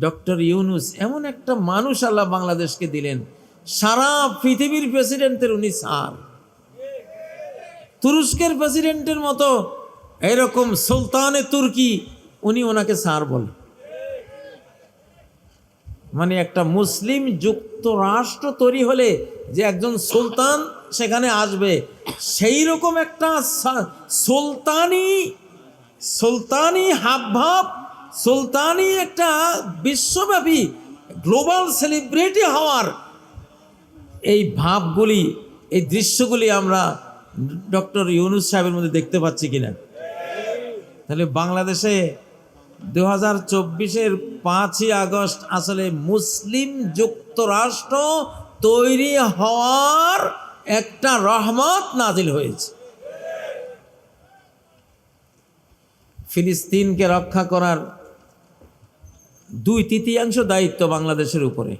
Doctor Yunus এমন একটা মানুষ আল্লাহ বাংলাদেশকে দিলেন। সারা পৃথিবীর প্রেসিডেন্টের উনি স্যার। তুরস্কের প্রেসিডেন্টের মতো এরকম সুলতানে তুর্কি উনি ওনাকে স্যার বলে। মানে একটা মুসলিম যুক্তরাষ্ট্র তৈরি হলে যে একজন সুলতান সেখানে আসবে সেই রকম একটা সুলতানি সুলতানি হাবভাব সুলতানি একটা বিশ্বব্যাপী গ্লোবাল সেলিব্রিটি হওয়ার এই ভাবগুলি, এই দৃশ্যগুলি আমরা ডক্টর ইউনুস সাহেবের মধ্যে দেখতে পাচ্ছি কিনা? তাহলে বাংলাদেশে দু হাজার চব্বিশের পাঁচই আগস্ট আসলে মুসলিম যুক্তরাষ্ট্র তৈরি হওয়ার একটা রহমত নাজিল হয়েছে। ফিলিস্তিনকে রক্ষা করার দুই তৃতীয়াংশ দায়িত্ব বাংলাদেশের উপরে।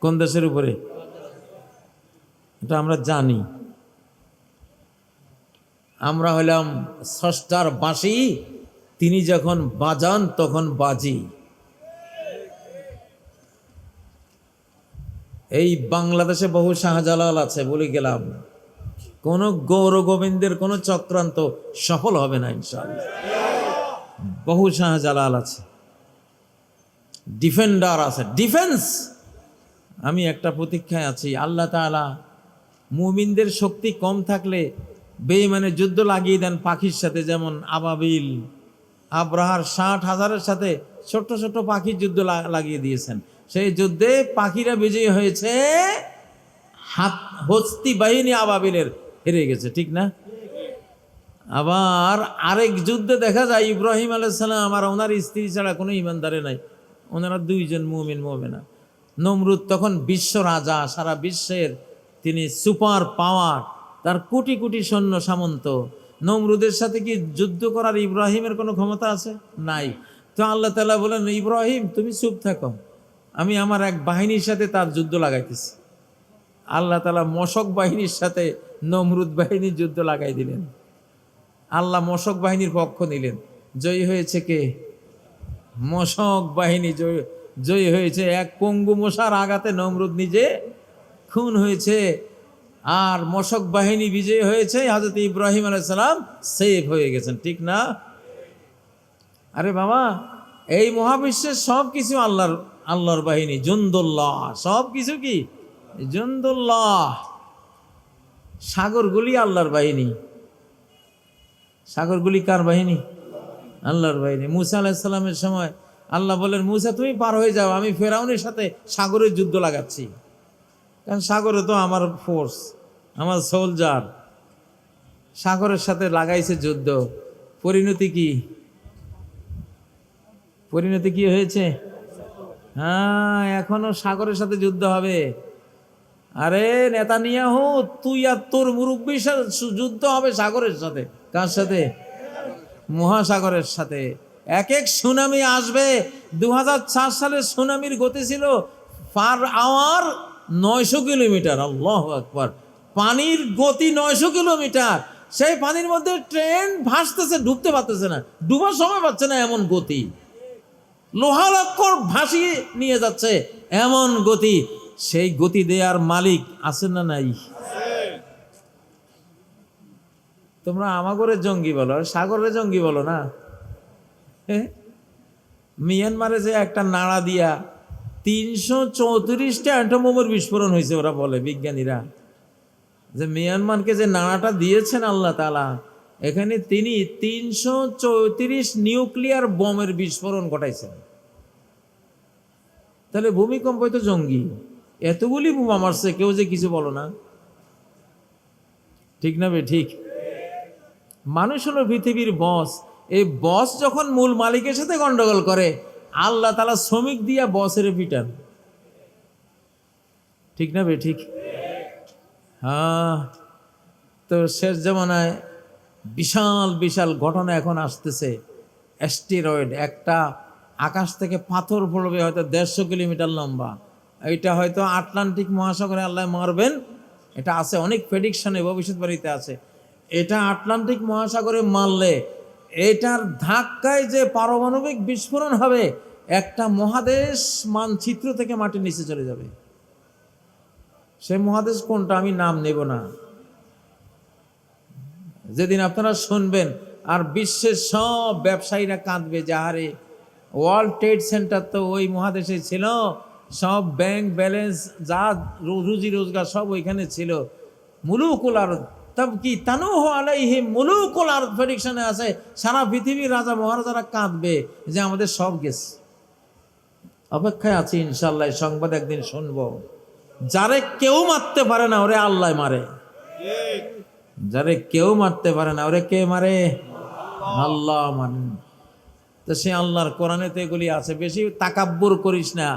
কোন দেশের উপরে? এটা আমরা জানি। আমরা হলাম ষষ্ঠার বাঁশি, তিনি যখন বাজান তখন বাজি। এই বাংলাদেশে বহু শাহজালাল আছে, বলে গেলাম। কোন গৌর গোবিন্দের কোন চক্রান্ত সফল হবে না, ইনশাআল্লাহ। বহু শাহজালাল আছে। ডিফেন্ডার আছে। ডিফেন্স আমি একটা প্রতীক্ষায় আছি। আল্লাহ তাআলা মুমিনদের শক্তি কম থাকলে বেইমানে যুদ্ধ লাগিয়ে দেন পাখির সাথে, যেমন আবাবিল। আব্রাহার ষাট হাজারের সাথে ছোট্ট ছোট্ট পাখির যুদ্ধ লাগিয়ে দিয়েছেন। সেই যুদ্ধে পাখিরা বিজয়ী হয়েছে, হাত, হস্তি বাহিনী আবাবিলের হেরে গেছে, ঠিক না? আবার আরেক যুদ্ধে দেখা যায়, ইব্রাহিম আলাইসালাম আর ওনার স্ত্রী ছাড়া কোনো ইমানদারে নাই। ওনারা দুইজন মুমিন মোমেনা। নমরুদ তখন বিশ্ব রাজা, সারা বিশ্বের তিনি সুপার পাওয়ার, তার কোটি কোটি সৈন্য সামন্ত। নমরুদের সাথে কি যুদ্ধ করার ইব্রাহিমের কোনো ক্ষমতা আছে? নাই। তো আল্লাহ তালা বলেন, ইব্রাহিম, তুমি চুপ থাকো। আমি আমার এক বাহিনীর সাথে তার যুদ্ধ লাগাইতেছি। আল্লাহ তালা মশক বাহিনীর সাথে নমরুদ বাহিনীর যুদ্ধ লাগাই দিলেন। আল্লাহ মশক বাহিনীর পক্ষ নিলেন। জয়ী হয়েছে কে? মশক বাহিনী জয়ী হয়েছে। এক পঙ্গু মশার আঘাতে নমরুদ নিজে খুন হয়েছে। আর মশক বাহিনী বিজয়ী হয়েছে। হাজরত ইব্রাহিম আলাইসালাম সেফ হয়ে গেছেন, ঠিক না? আরে বাবা, এই মহাবিশ্বের সব কিছু আল্লাহর আল্লাহর বাহিনী। জুন্দুল্লাহ সব কিছু কি? জুন্দুল্লাহ। সাগরগুলি আল্লাহর বাহিনী। সাগরগুলি কার বাহিনী? আল্লাহর বাহিনী। মুসা আলাহিসাল্লামের সময় আল্লাহ বলেন, মুসা, তুমি পার হয়ে যাও, আমি ফেরাউনের সাথে সাগরের যুদ্ধ লাগাচ্ছি। কারণ সাগরে তো আমার ফোর্স আমার সোলজার সাগরের সাথে লাগাইছে যুদ্ধ। পরিণতি কি? পরিণতি কি হয়েছে? হ্যাঁ এখনও সাগরের সাথে যুদ্ধ হবে। আরে, নেতানিয়াহু, তুই আর তোর মুরব্বীর সাথে যুদ্ধ হবে সাগরের সাথে। কার সাথে? মহাসাগরের সাথে। এক এক সুনামি আসবে। দু সালের সুনামির গতি ছিল পার আওয়ার নয়শো কিলোমিটার। আল্লাহ আকবার। পানির গতি নয়শো কিলোমিটার। সেই পানির মধ্যে ট্রেন ভাসতেছে, ডুবতে পারতেছে না। ডুবার সময় পাচ্ছে না এমন গতি। লোহালক্কর ভাসিয়ে নিয়ে যাচ্ছে এমন গতি। সেই গতি দেয়ার মালিক আছেন না নাই? তোমরা আমাগরের জঙ্গি বলো, আর সাগরের জঙ্গি বলো না? মিয়ানমারে যে একটা নাড়া দিয়া তিনশো চৌত্রিশটা অ্যাটমোমের বিস্ফোরণ হয়েছে ওরা বলে বিজ্ঞানীরা। যে মিয়ানমারকে যে নাড়াটা দিয়েছেন আল্লাহ তালা এখানে তিনি তিনশো চৌত্রিশ নিউক্লিয়ার বোমের বিস্ফোরণ ঘটাইছেন। তাহলে ভূমিকম্পই তো জঙ্গি। এতগুলি বোমা মারছে, কেউ যে কিছু বলো না। ঠিক না বে? ঠিক। মানুষ হলো পৃথিবীর বস। এই বস যখন মূল মালিকের সাথে গন্ডগোল করে, আল্লাহ তালা শ্রমিক দিয়া বসের পিটান। ঠিক না বে, ঠিক? হ্যাঁ। তো শেষ জমানায় বিশাল বিশাল ঘটনা এখন আসতেছে। অ্যাস্টেরয়েড একটা আকাশ থেকে পাথর পড়বে হয়তো দেড়শো কিলোমিটার লম্বা। এইটা হয়তো আটলান্টিক মহাসাগরে আল্লাহ মারবেন। এটা আছে, অনেক প্রেডিকশনে ভবিষ্যৎবাণীতে আছে। এটা আটলান্টিক মহাসাগরে মারলে এটার ধাক্কায় যে পারমাণবিক বিস্ফোরণ হবে, একটা মহাদেশ মানচিত্র থেকে মাটির নিচে চলে যাবে। সে মহাদেশ কোনটা আমি নাম নেব না। যেদিন আপনারা শুনবেন, আর বিশ্বের সব ব্যবসায়ীরা কাঁদবে যাহারে ওয়ার্ল্ড ট্রেড সেন্টার তো ওই মহাদেশে ছিল, সব ব্যাংক ব্যালেন্স, যা রুজি রোজগার সব ওইখানে ছিল। মুলুকুল আর তব কি তানু আলাইহি মুলুকুল আর প্রেডিকশনে আছে, সারা পৃথিবীর রাজা মহারাজারা কাঁদবে যে আমাদের সব গেছে। অপেক্ষায় আছি ইনশাল্লাহ সংবাদ একদিন শুনব। যারে কেউ মারতে পারে না, ওরে আল্লাহ মারে। যারে কেউ মারতে পারে না, ওরে কে মারে? আল্লাহ মারেন তো সে আল্লাহর কোরআনেতে এগুলি আছে, বেশি তাকাব্বুর করিস না।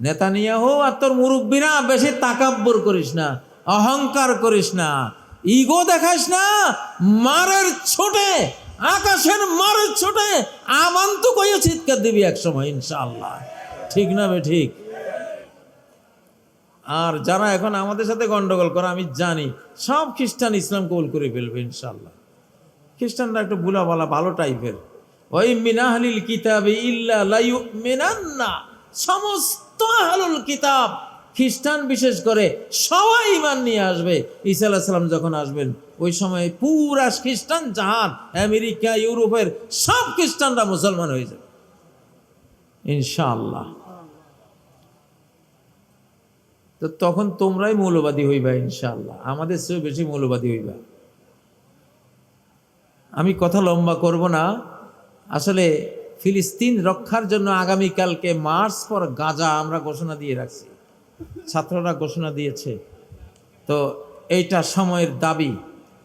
নেতা নিয়ে হো আর তোর মুরব্বীরা বেশি তাকাব্বুর করিস না, অহংকার করিস না। ইগো দেখাস না, মারের ছোটে, আকাশের মারের ছোটে আমান আমান্ত কইয়া চিৎকার দিবি এক সময়, ইনশাআল্লাহ। ঠিক না বে, ঠিক? আর যারা এখন আমাদের সাথে গন্ডগোল করে, আমি জানি, সব খ্রিস্টান ইসলাম কবুল করে ফেলবে ইনশাল্লাহ খ্রিস্টানরা একটু বুলা বলা ভালো টাইপের। ওই মিনাহলিল কিতাবে ইল্লা লাইউ মিনান্না সমস্ত আহলুল কিতাব খ্রিস্টান বিশেষ করে সবাই ইমান নিয়ে আসবে। ঈসা আলাহ সাল্লাম যখন আসবেন, ওই সময় পুরা খ্রিস্টান, জাহান, আমেরিকা, ইউরোপের সব খ্রিস্টানরা মুসলমান হয়ে যাবে। ইনশাআল্লাহ। তো তখন তোমরাই মৌলবাদী হইবা ইনশাআল্লাহ। আমাদের চেয়েও বেশি মৌলবাদী হইবা। আমি কথা লম্বা করব না। আসলে ফিলিস্তিন রক্ষার জন্য আগামীকালকে মার্চ পর গাজা আমরা ঘোষণা দিয়ে রাখছি। ছাত্ররা ঘোষণা দিয়েছে। তো এইটা সময়ের দাবি।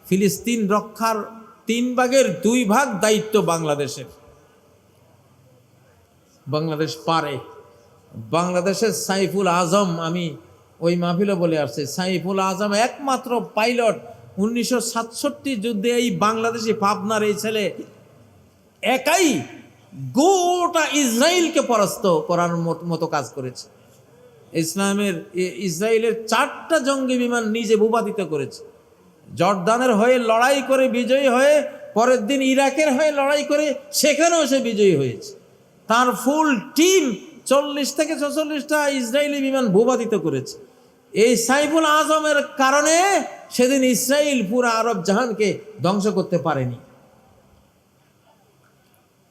ফিলিস্তিন রক্ষার তিন ভাগের দুই ভাগ দায়িত্ব বাংলাদেশের। বাংলাদেশ পারে। বাংলাদেশের সাইফুল আজম, আমি ওই মাহফিলে বলে আসছি, সাইফুল আজম একমাত্র পাইলট। উনিশশো সাতষট্টি যুদ্ধে এই বাংলাদেশি পাবনার এই ছেলে একাই গোটা ইসরায়েলকে পরাস্ত করার মতো কাজ করেছে। ইসলামের ইসরায়েলের চারটা জঙ্গি বিমান নিজে ভূপাতিত করেছে। জর্দানের হয়ে লড়াই করে বিজয়ী হয়ে, পরের দিন ইরাকের হয়ে লড়াই করে সেখানেও সে বিজয়ী হয়েছে। তার ফুল টিম চল্লিশ থেকে ছচল্লিশটা ইসরায়েলি বিমান ভূপাতিত করেছে। এই সাইফুল আজমের কারণে সেদিন ইসরায়েল পুরো আরব জাহানকে ধ্বংস করতে পারেনি।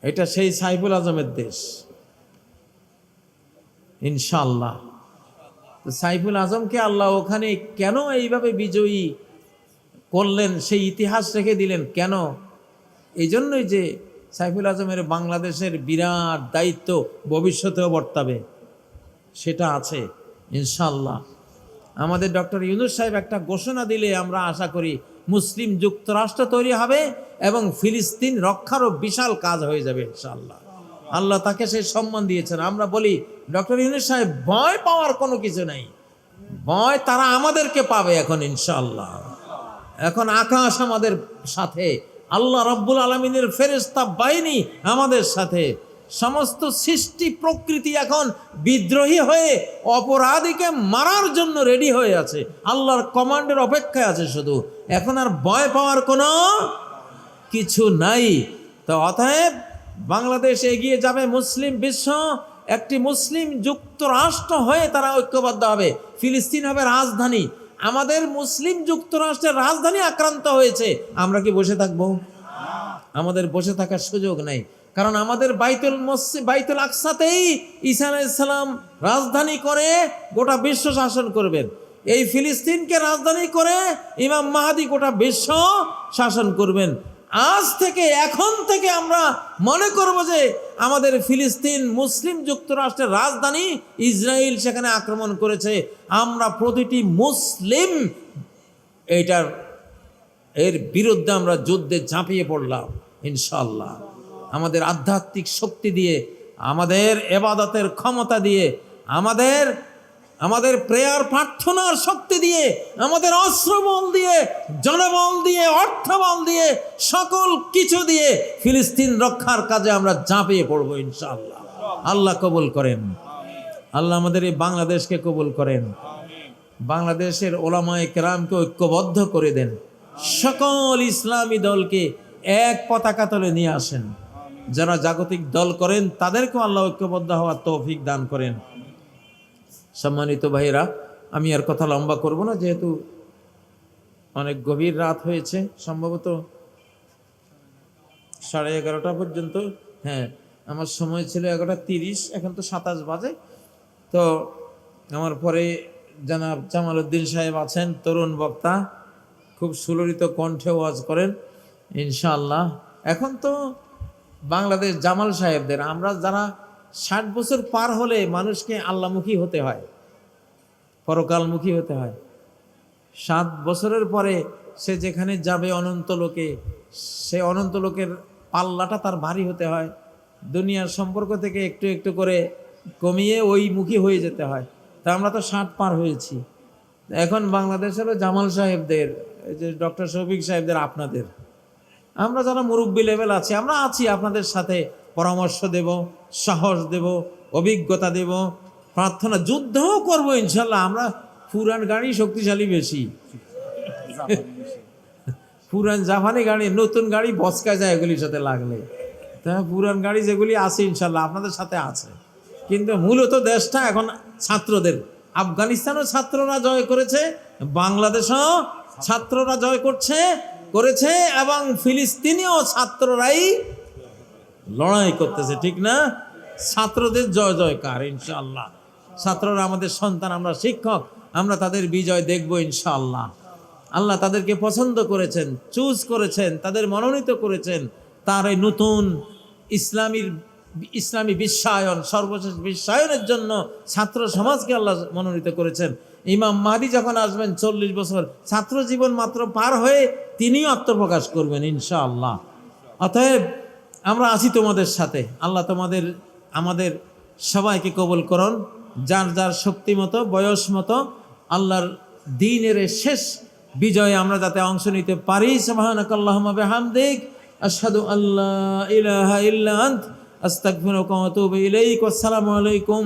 এটা সেই সাইফুল আজমের দেশ। ইনশাল্লাহ সাইফুল আজমকে আল্লাহ ওখানে কেন এইভাবে বিজয়ী করলেন, সেই ইতিহাস রেখে দিলেন কেন? এই জন্যই যে সাইফুল আজমের বাংলাদেশের বিরাট দায়িত্ব ভবিষ্যতেও বর্তাবে, সেটা আছে ইনশাল্লাহ আমাদের ডক্টর ইউনুস সাহেব একটা ঘোষণা দিলে আমরা আশা করি মুসলিম যুক্তরাষ্ট্র তৈরি হবে এবং ফিলিস্তিন রক্ষারও বিশাল কাজ হয়ে যাবে ইনশাল্লাহ আল্লাহ তাকে সেই সম্মান দিয়েছেন। আমরা বলি, ডক্টর ইউনুস সাহেব, ভয় পাওয়ার কোনো কিছু নাই। ভয় তারা আমাদেরকে পাবে এখন ইনশাল্লাহ এখন আকাশ আমাদের সাথে, আল্লাহ রব্বুল আলমিনের ফেরেস্তা বাহিনী আমাদের সাথে। সমস্ত সৃষ্টি প্রকৃতি এখন বিদ্রোহী হয়ে, অপরাধীকে মারার জন্য রেডি হয়ে আছে। আল্লাহর কমান্ডের অপেক্ষায় আছে শুধু। এখন আর ভয় পাওয়ার কোনো কিছু নাই। তো অতএব বাংলাদেশ এগিয়ে যাবে মুসলিম বিশ্ব, একটি মুসলিম যুক্তরাষ্ট্র হয়ে তারা ঐক্যবদ্ধ হবে। ফিলিস্তিন হবে রাজধানী। আমাদের মুসলিম যুক্তরাষ্ট্রের রাজধানী আক্রান্ত হয়েছে। আমরা কি বসে থাকব? আমাদের বসে থাকার সুযোগ নেই। কারণ আমাদের বাইতুল মসজিদ বাইতুল আকসাতেই ঈসা আলাইসালাম রাজধানী করে গোটা বিশ্ব শাসন করবেন। এই ফিলিস্তিনকে রাজধানী করে ইমাম মাহাদি গোটা বিশ্ব শাসন করবেন। আজ থেকে, এখন থেকে আমরা মনে করব যে আমাদের ফিলিস্তিন মুসলিম যুক্তরাষ্ট্রের রাজধানী ইসরায়েল সেখানে আক্রমণ করেছে। আমরা প্রতিটি মুসলিম এইটার, এর বিরুদ্ধে আমরা যুদ্ধে ঝাঁপিয়ে পড়লাম ইনশাল্লাহ আমাদের আধ্যাত্মিক শক্তি দিয়ে, আমাদের এবাদতের ক্ষমতা দিয়ে, আমাদের আমাদের প্রেয়ার প্রার্থনার শক্তি দিয়ে, আমাদের অস্ত্রবল দিয়ে, জনবল দিয়ে, অর্থবল দিয়ে, সকল কিছু দিয়ে ফিলিস্তিন রক্ষার কাজে আমরা ঝাঁপিয়ে পড়ব ইনশাল্লাহ আল্লাহ কবুল করেন। আল্লাহ আমাদের এই বাংলাদেশকে কবুল করেন। বাংলাদেশের ওলামায় কেরামকে ঐক্যবদ্ধ করে দেন। সকল ইসলামী দলকে এক পতাকা তলে নিয়ে আসেন। যারা জাগতিক দল করেন, তাদেরকেও আল্লাহ ঐক্যবদ্ধ হওয়ার তৌফিক দান করেন। সম্মানিত ভাইরা আমি আর কথা লম্বা করব না, যেহেতু অনেক গভীর রাত হয়েছে, সম্ভবত সাড়ে এগারোটা পর্যন্ত। হ্যাঁ আমার সময় ছিল এগারোটা তিরিশ, এখন তো সাতাশ বাজে। তো আমার পরে জানাব জামাল উদ্দিন সাহেব আছেন, তরুণ বক্তা, খুব সুললিত কণ্ঠে ওয়াজ করেন, ইনশাআল্লাহ। এখন তো বাংলাদেশ জামাল সাহেবদের, আমরা যারা ষাট বছর পার হলে মানুষকে আল্লামুখী হতে হয়, পরকালমুখী হতে হয়। সাত বছরের পরে সে যেখানে যাবে অনন্ত লোকে, সে অনন্ত লোকের পাল্লাটা তার ভারী হতে হয়। দুনিয়ার সম্পর্ক থেকে একটু একটু করে কমিয়ে ওই মুখী হয়ে যেতে হয়। তা আমরা তো ষাট পার হয়েছি। এখন বাংলাদেশের জামাল সাহেবদের যে ডক্টর শফিক সাহেবদের আপনাদের। আমরা যারা মুরব্বী লেভেল আছি, আমরা আছি আপনাদের সাথে। পরামর্শ দেব, সাহস দেব, অভিজ্ঞতা দেব। প্রার্থনা যুদ্ধও করব ইনশাল্লাহ, আমরা পুরান গাড়ি শক্তিশালী বেশি। পুরান জাপানি গাড়ি নতুন গাড়ি বসকা যায় এগুলির সাথে লাগলে। তা পুরান গাড়ি যেগুলি আছে ইনশাল্লাহ, আপনাদের সাথে আছে। কিন্তু মূলত দেশটা এখন ছাত্রদের, আফগানিস্তানও ছাত্ররা জয় করেছে, বাংলাদেশও ছাত্ররা জয় করছে, করেছে, এবং ফিলিস্তিনিও ছাত্ররাই লড়াই করতেছে, ঠিক না? ছাত্রদের জয় জয়কার ইনশাল্লাহ ছাত্ররা আমাদের সন্তান, আমরা শিক্ষক, আমরা তাদের বিজয় দেখব ইনশাল্লাহ আল্লাহ তাদেরকে পছন্দ করেছেন, চুজ করেছেন, তাদের মনোনীত করেছেন। তার এই নতুন ইসলামীর, ইসলামী বিশ্বায়ন, সর্বশেষ বিশ্বায়নের জন্য ছাত্র সমাজকে আল্লাহ মনোনীত করেছেন। ইমাম মাহাদি যখন আসবেন, চল্লিশ বছর ছাত্র জীবন মাত্র পার হয়ে তিনিও আত্মপ্রকাশ করবেন, ইনশাআল্লাহ। অতএব আমরা আছি তোমাদের সাথে। আল্লাহ তোমাদের, আমাদের সবাইকে কবল করন। যার যার শক্তি মতো, বয়স মতো, আল্লাহর দিনের শেষ বিজয়ে আমরা যাতে অংশ নিতে পারি। সুবহানাকাল্লাহুম্মা বিহামদিক। আশহাদু আল্লাহ আসসালামু আলাইকুম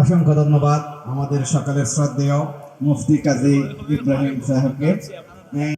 অসংখ্য ধন্যবাদ আমাদের সকালের শ্রদ্ধেয়। মুফতি কাজী ইব্রাহিম সাহেবকে